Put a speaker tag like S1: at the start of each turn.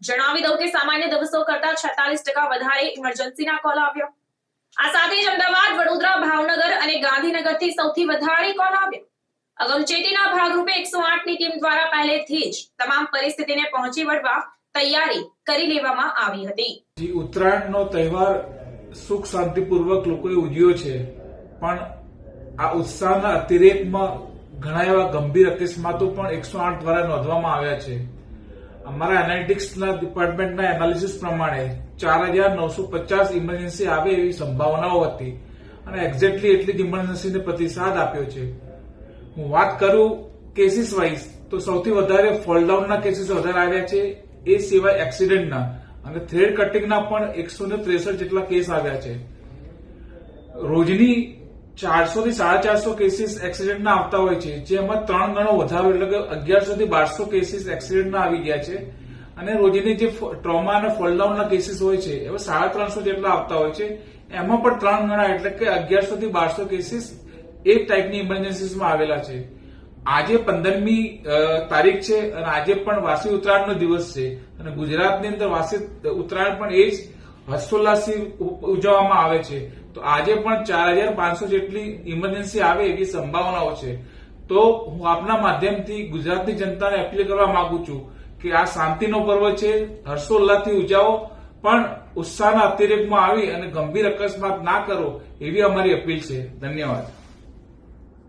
S1: જણાવી દઉં કે સામાન્ય દિવસો કરતા છેતાલીસ ટકા વધારે ઇમરજન્સીના કોલ આવ્યો. આ સાથે જ અમદાવાદ, વડોદરા, ભાવનગર અને ગાંધીનગરથી સૌથી વધારે કોલ આવ્યો. અગમચેતીના ભાગરૂપે એકસો આઠની ટીમ દ્વારા પહેલેથી જ તમામ પરિસ્થિતિને પહોંચી વળવા તૈયારી કરી લેવામાં આવી હતી.
S2: ઉત્તરાયણનો તહેવાર સુખ શાંતિપૂર્વક લોકોએ ઉજવ્યો છે, પણ આ ઉત્સાહના અતિરેકમાં ઘણા એવા ગંભીર અકસ્માતો પણ એકસો આઠ દ્વારા નોંધવામાં આવ્યા છે. અમારા એનાલિટિક્સના ડિપાર્ટમેન્ટના એનાલિસિસ પ્રમાણે ચાર હજાર નવસો પચાસ ઇમરજન્સી આવે એવી સંભાવનાઓ હતી અને એક્ઝેક્ટલી એટલી જ ઇમરજન્સીને પ્રતિસાદ આપ્યો છે. હું વાત કરું કેસીસ વાઇઝ તો સૌથી વધારે ફોલડાઉનના કેસીસ વધારે આવ્યા છે એ સિવાય એક્સિડન્ટના અને થ્રેડ કટિંગના પણ એકસો ને ત્રેસઠ જેટલા કેસ આવ્યા છે. રોજની ચારસો થી સાડા ચારસો કેસીસ એક્સિડન્ટના આવતા હોય છે. જેમાં ત્રણ ગણો વધારો, એટલે કે અગિયારસો થી બારસો કેસીસ એક્સિડન્ટના આવી ગયા છે. અને રોજની જે ટ્રોમા અને ફોલડાઉનના કેસીસ હોય છે, એવા સાડા ત્રણસો જેટલા આવતા હોય છે. એમાં પણ ત્રણ ગણા, એટલે કે અગિયારસો થી બારસો કેસીસ એક ટાઈપની ઇમરજન્સીસમાં આવેલા છે. આજે પંદરમી તારીખ છે અને આજે પણ વાસી ઉત્તરાયણનો દિવસ છે. અને ગુજરાતની અંદર વાસી ઉત્તરાયણ પણ એ જ હર્ષોલ્લાસથી ઉજવવામાં આવે છે. તો આજે પણ ચાર હજાર પાંચસો જેટલી ઇમરજન્સી આવે એવી સંભાવનાઓ છે. તો હું આપના માધ્યમથી ગુજરાતની જનતાને અપીલ કરવા માંગુ છું કે આ શાંતિનો પર્વ છે, હર્ષોલ્લાસથી ઉજાવો, પણ ઉત્સાહના અતિરેકમાં આવી અને ગંભીર અકસ્માત ના કરો એવી અમારી અપીલ છે. ધન્યવાદ.